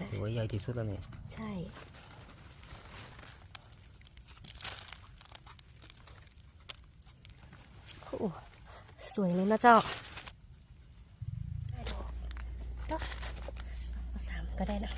นะถือว่าใหญ่ที่สุดแล้วเนี่ยใช่ โอ้สวยเลยนะเจ้าได้ดอกดอกเอาสามก็ได้นะ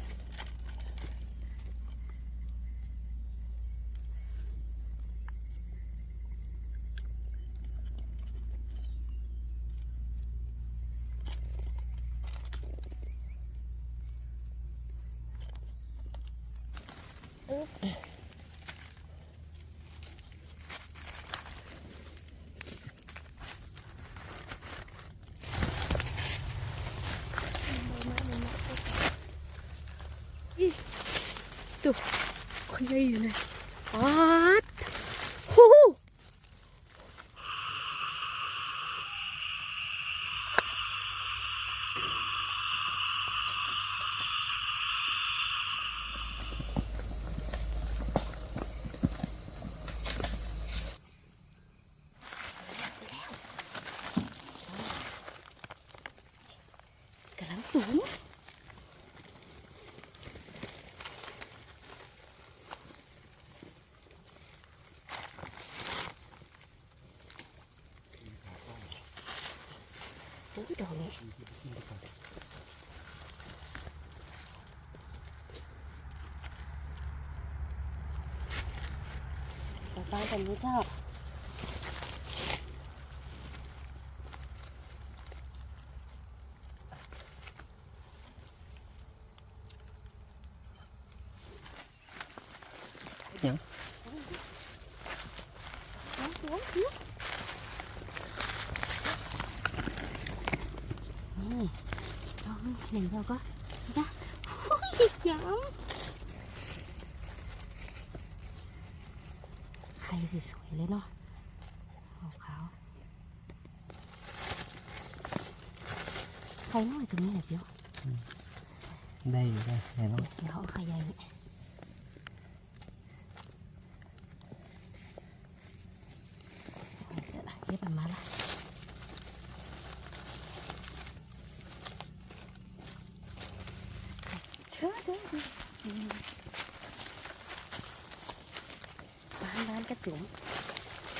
ดูเขาใหญ่อยู่นะป๊าดฮู้กำลังสูง อุ้ยดอกนี้ ดอกบานแบบนี้เจ้ายังเอาหัวหัวนี่ดอกนึงหนึ่งดอกก็จ้ะโอ้ยยาวใครสวยๆเลยเนาะขาวๆไข่น้อยตรงนี้แหละเจียวได้อยู่ได้แน่นอนเดี๋ยวเอาไข่ใหญ่นี่เดี๋ยวละเย็บมันมาละเชื่อเด้อ บ้านบ้านกระจุ๋ม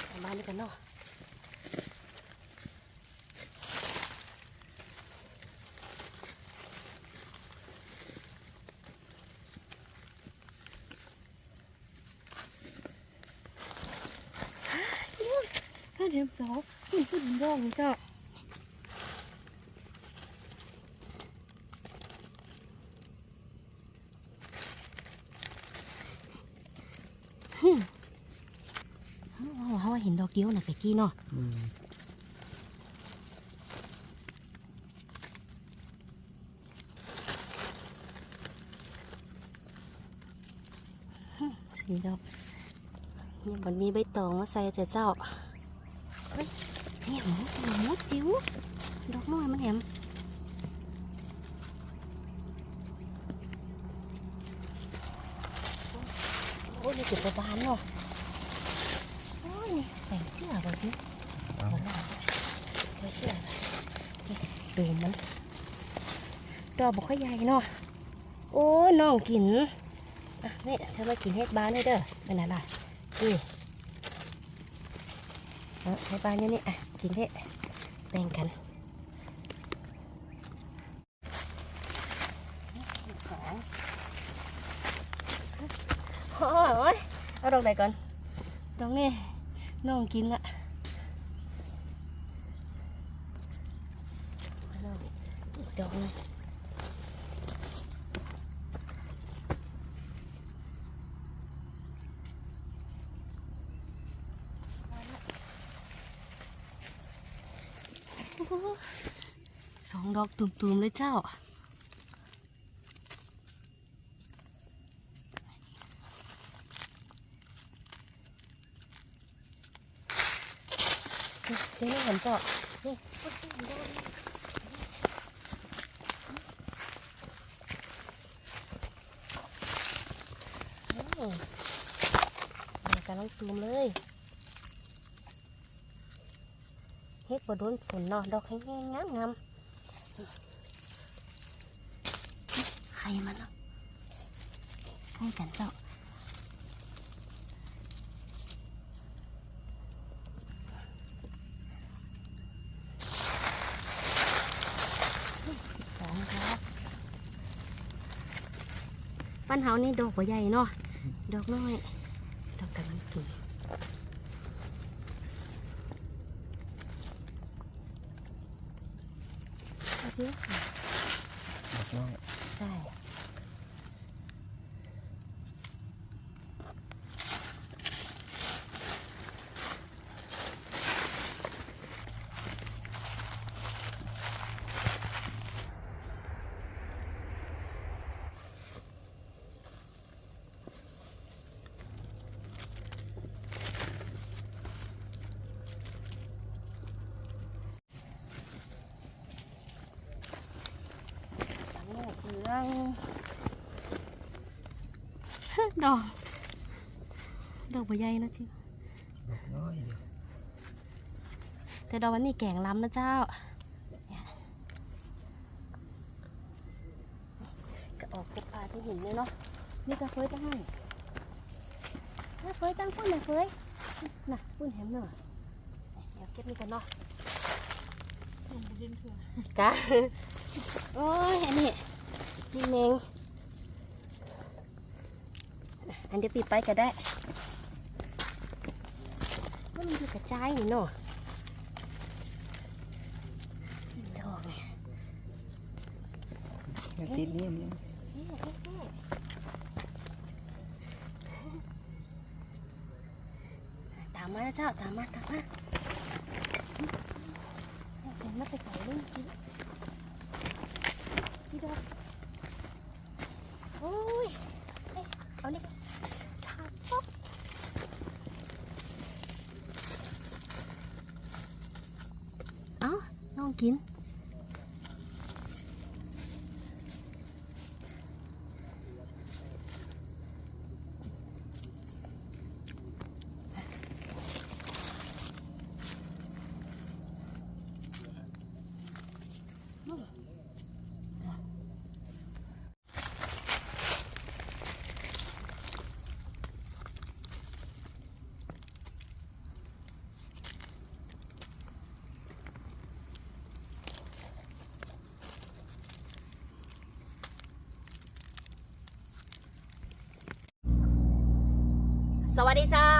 เอาบ้านนี้กันเนาะข้าเทียมสองนี่คือดินดองนี่เจ้าฮึ่ม เขาเขาว่าเห็นดอกเดียวนะไปกี้เนาะอืมสีดอกนี่มันมีใบตองมาใส่แต่เจ้าเฮ้ยนี่หมูหมูจิ๋วดอกน้อยมันแหมโอ้ยนี่เก็บไปบานเนาะโอ้ยนี่แต่งเสื้อแบบนี้เอาหัวหน้าไม่เชื่อนี่ดูมันดอกบอกขยายเนาะโอ้น้องกินอะนี่เธอมากินเฮ็ดบ้านให้เด้อเป็นอะไรนี่เอาเฮ็ดบ้านเนี่ยนี่อะกินเฮ็ดแบ่งกันสองโอ้ยเอาดอกไหนก่อนดอกนี่ น้องกินละอีกดอกหนึงโอ้โหสองดอกตุ่มๆเลยเจ้า จ๊เห็นเจ้านี่โอ้ยเห็นดอกนี่นี่กำลังตูมเลยเฮ็ดบ่โดนฝนเนาะดอกแห้งๆงามงามๆไข่มันเนาะล้ๆกันเจ้าสองครับ ปันเฮานี่ดอกบ่ใหญ่เนาะดอกน้อย ดอกกำลังกินเอาจริงค่ะ ดอกน้อย ใช่ตังโมกเหลือง ดอก ดอกใบใหญ่นะจิดอกน้อยเดียวแต่ดอกวันนี้แกงล้ำนะเจ้าเนี่ยก็ออกพบปลาที่หินเลยเนาะ นี่ก็เฟยตั้งให้น่าเฟยตั้งปุ้นน่ะเฟยน่ะปุ้นแหมเนอะเดี๋ยวเก็บนี่กันเนาะกะโอ้ยอันนี้นี่เมง อันเดี๋ยวปีไปก็ได้มันอยู่กระจายนี่เนาะดอกไงยังติดนี่มันนี่นี่ตามมานะเจ้าตามมาตามมาเห็นมาไปไก่เลยพี่ดอกโอ้ยเอ้ยเอานี่ทานชอบเอ้าน้องกิน วัสดีเจ้า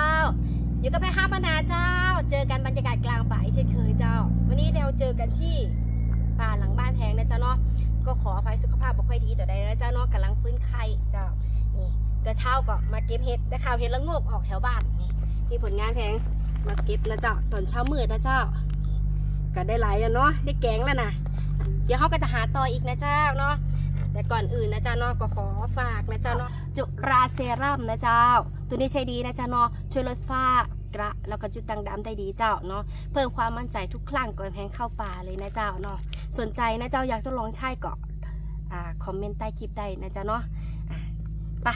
อยู่กับแม่ห้าปนาเจ้า เจอกันบรรยากาศกลางป่าเช่นเคยเจ้า วันนี้เราเจอกันที่ป่าหลังบ้านแพงนะเจ้าเนาะ ก็ขออภัยสุขภาพบ่ค่อยดีแต่ใดนะเจ้าเนาะกำลังฟื้นไข้เจ้า นี่กระเช้าก็มาเก็บเห็ดแต่ข่าวเห็ดละงกออกแถวบ้านนี่นี่ผลงานแพงมาเก็บนะเจ้าตอนเช้ามืดนะเจ้า ก็ได้หลายแล้วเนาะได้แกงแล้วนะเดี๋ยวเขาก็จะหาต่ออีกนะเจ้าเนาะแต่ก่อนอื่นนะเจ้าเนาะก็ขอฝากนะเจ้าเนาะจุราเซรั่มนะเจ้า ตัวนี้ใช้ดีนะเจ้าเนาะช่วยลดฝ้ากระแล้วก็จุดด่างดำได้ดีเจ้าเนาะเพิ่มความมั่นใจทุกครั้งก่อนแทงเข้าป่าเลยนะเจ้าเนาะสนใจนะเจ้าอยากทดลองใช้ก็อ่าคอมเมนต์ใต้คลิปได้นะเจ้าเนาะอะไป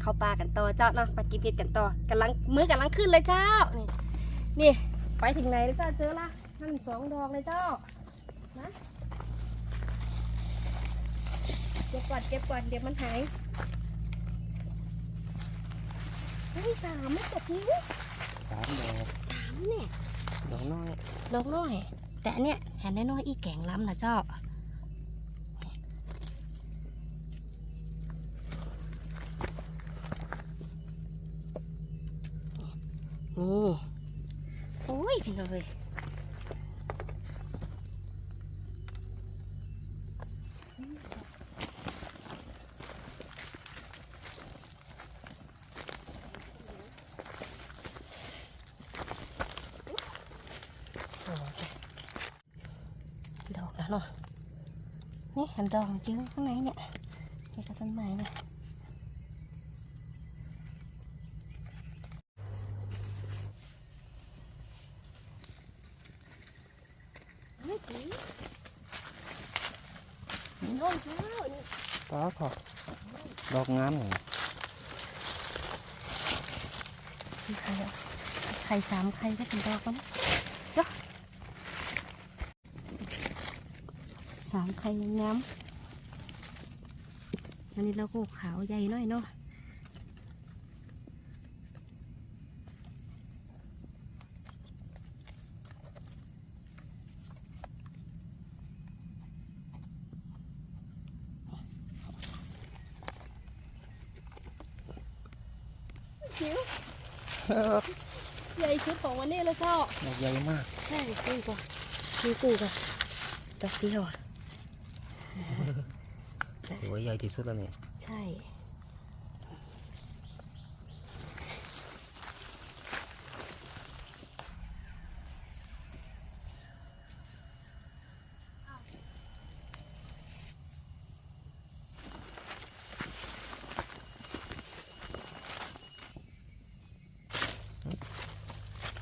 เข้าป่ากันต่อเจ้าเนาะไปกินเผ็ดกันต่อกำลังมือกำลังขึ้นเลยเจ้านี่นี่ไปถึงไหนแล้วเจ้าเจอละนั่นสองดอกเลยเจ้านะเก็บก่อนเก็บก่อนเดี๋ยวมันหาย เฮ้ยสามไม่ตกนิ้วสามดอกสามเนี่ยดอกน้อยดอกน้อย แต่อันเนี้ยแหนน้อยๆอีแกงล้ำนะเจ้านี่โอ้ยพี่น้องเลยโอ้ย ดอกแล้วเนาะนี่เห็นดอกจริงข้างในามไข่น้ำอันนี้เราก็ขาวใหญ่น้อยเนาะคิ้วใหญ่ชุดของวันนี้เลยวเจ้าใหญ่มาก ใช่กุ้กว่ามีกูกับจับเดียวอะ ถือว่าใหญ่ที่สุดแล้วเนี่ย ใช่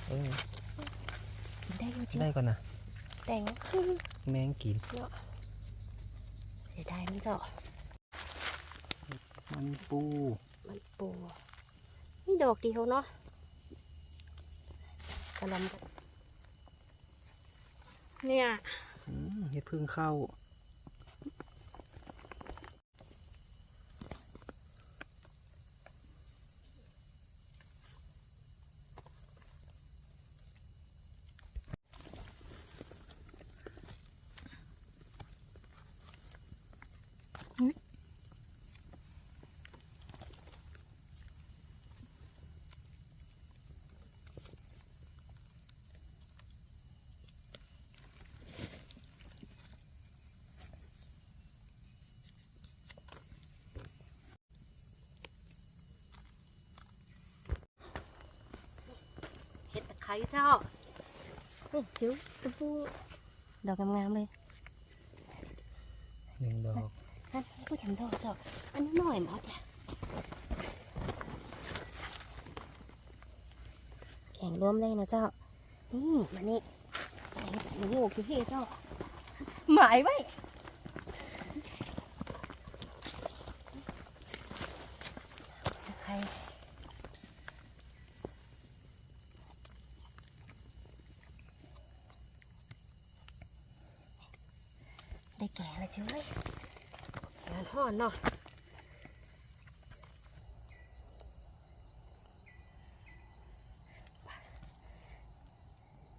เออกินได้อยู่จิ๋วได้ก่อนนะแต่ง แมงกินเนาะเสียดายมันเจ้า มันปู มันปูนี่ดอกเดียวเนาะกระลำกันเนี่ยอืมเห็ดพึ่งเข้า เห็ดตะไคร้เจ้านี่จิ๋วตะปูดอกงามๆเลยหนึ่งดอกนั่นผู้ทำดอกเจ้าอันนี้หน่อยหมดจ้ะแข่งร่วมเลยนะเจ้านี่มานี่ไอ้หนูอยู่พี่เจ้าหมายไว้ ตะไคร้ได้แก่แล้วเจ้ยงาน ห่อนเนาะ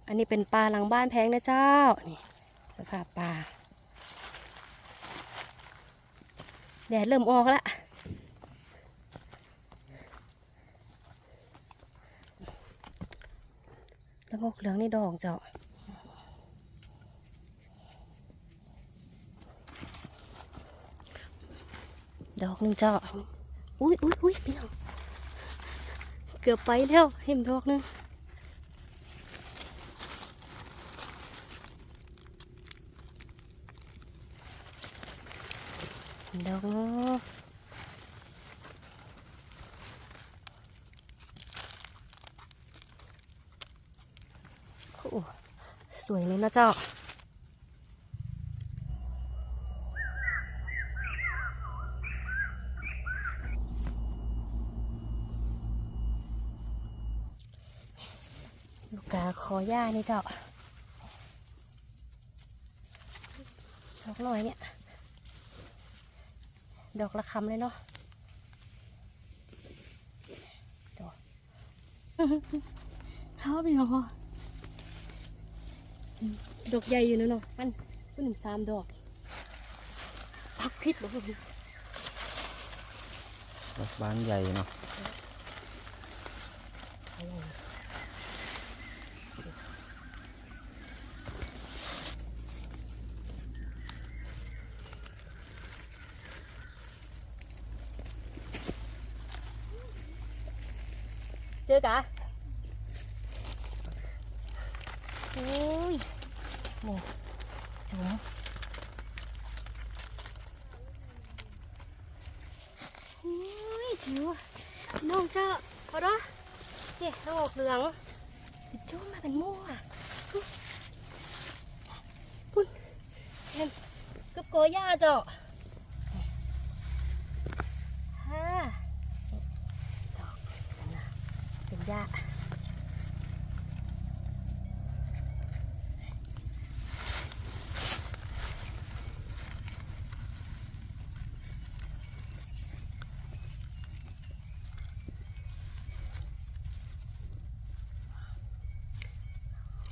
อันนี้เป็นปลาหลังบ้านแพงนะเจ้า นี่สภาพปลา แดดเริ่มออกแล้วแล้วก็เหลืองนี่ดอกเจ้า ดอกหนึ่งเจ้าอุ้ยอุ้ยอุ้ยพี่น้องเกือบไปแล้วเห็นดอกหนึงดอกโอ้สวยเลยนะเจ้า ลูก กาคอย่านี่เจ้าดอกหน่อยเนี่ยดอกละคำเลยเนาะดอกเขาไปเนาะดอกใหญ่อยู่นะเนาะมันมันหนึ่งสามดอกพักพิษบ่พอดีดอกบานใหญ่เนาะ เจอกะโอ้ยนี่จุ๋มโอ้ยจิ๋วน้องเจ้าพอดะนี่น้องออกเหลืองจุ้มมาเป็นมั่วพุ่นเห็นกับโกย่าเจ้า ดอกนั่นน่ะเป็นหญ้า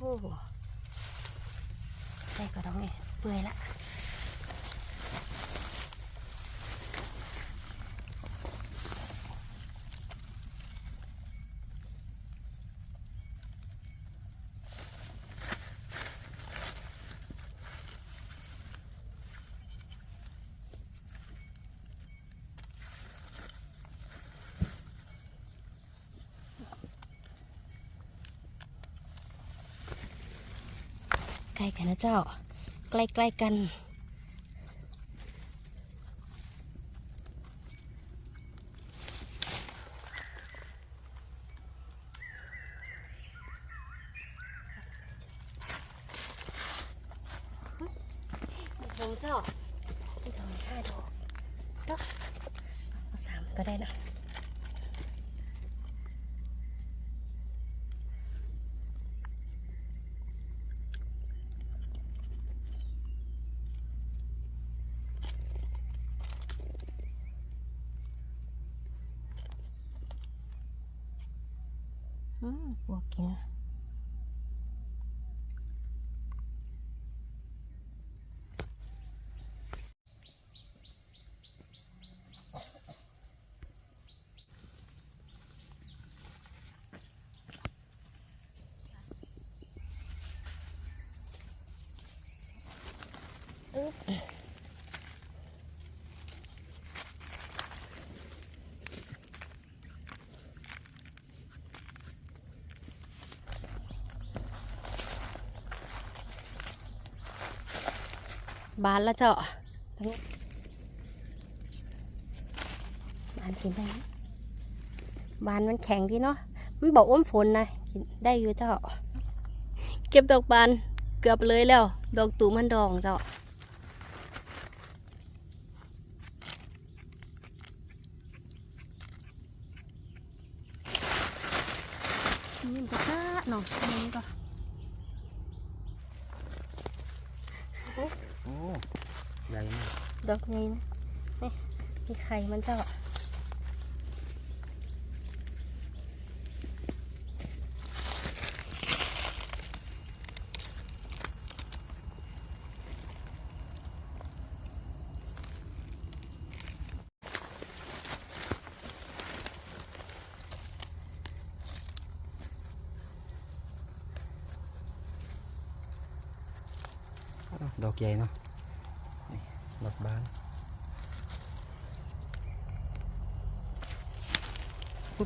โอ้โหได้ก็ต้องไงเปื่อยละ ใกล้กันนะเจ้า ใกล้ๆกัน ผมเจ้าที่ทำห้าดอกเนาะเอาสามก็ได้นะ อืม ปวกกิน บานแล้วเจาตรงนี้บานกินได้บานมันแข็งดีเนาะ มันบอกอ้มฝนนะกินได้อยู่เจาะ เก็บดอกบานเกือบเลยแล้ว ดอกตูมันดองเจาะมันก็ซ่าเนาะนี่ก็ โอ้ใหญ่มาก ดอกนี้นะนี่มีไข่มันเจ้าดอกใหญ่เนาะนี่ดอกบาน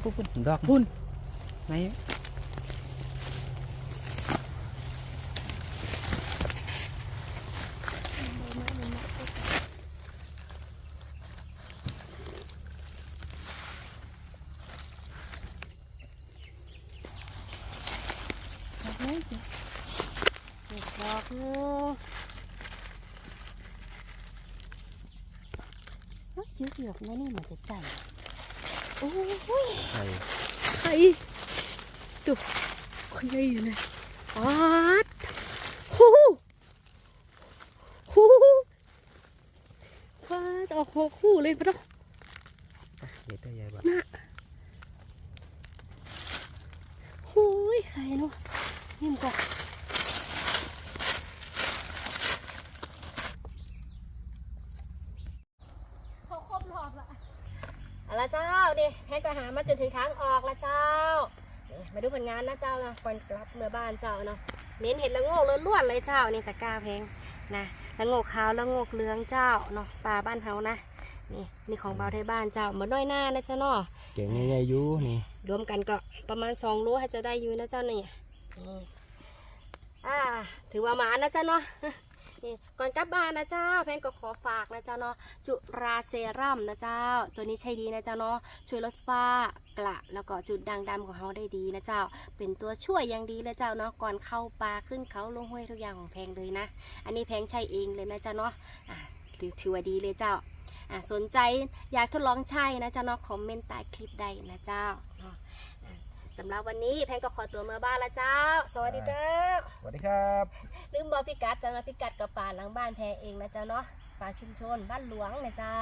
ปุ๊บปุ๊บปุ๊บดอกพุ่นไหนดอกนี้สิอีกดอกนึงเฮ้ยยืดเหยือกนะนี่เหมือนจะใจ โอ้ยไข่ไข่ดูไข่ใหญ่อยู่นะปัดฮู้ฮู้ปัดออกหัวคู่เลยปะเนาะใหญ่ได้ใหญ่แบบหูยไข่เนาะนี่มันก็เขาครบรอบละเอาละเจ้าดิแพงก็หามาจนถึงทางออกละเจ้านี่มาดูผลงานนะเจ้านะก่อนกลับเมื่อบ้านเจ้าเนาะเน้นเห็ดละโงกล้วนๆเลยเจ้านี่ตะกร้าแพงนะละโงกขาวละโงกเหลืองเจ้าเนาะปลาบ้านเฮานะนี่นี่ของเบาไทยบ้านเจ้ามาน้อยหน้านะเจ้าเนาะเก่งใหญ่ๆอยู่นี่รวมกันก็ประมาณสองโลให้จะได้อยู่นะเจ้านี่นี่อ่าถือว่าหมานะเจ้าเนาะ นี่ก่อนกลับบ้านนะเจ้าแพนก็ขอฝากนะเจ้าเนาะจุราเซรั่มนะเจ้า ตัวนี้ใช้ดีนะเจ้าเนาะช่วยลดฝ้ากระแล้วก็จุดด่างดำของเขาได้ดีนะเจ้า เป็นตัวช่วยอย่างดีเลยเจ้าเนาะก่อนเข้าป่าขึ้นเขาลงห้วยทุกอย่างของแพงเลยนะ อันนี้แพงใช้เองเลยนะเจ้าเนาะอ่าถือว่าดีเลยเจ้าอ่าสนใจอยากทดลองใช้นะเจ้าเนาะคอมเมนต์ใต้คลิปได้นะเจ้าเนาะอ่าสำหรับวันนี้แพงก็ขอตัวมาบ้านละเจ้า สวัสดีเจ้า สวัสดีครับ ลืมบอกพิกัดเจ้านะพิกัดกับป่าหลังบ้านแพเองนะเจ้าเนาะป่าชุมชนบ้านหลวงนะเจ้า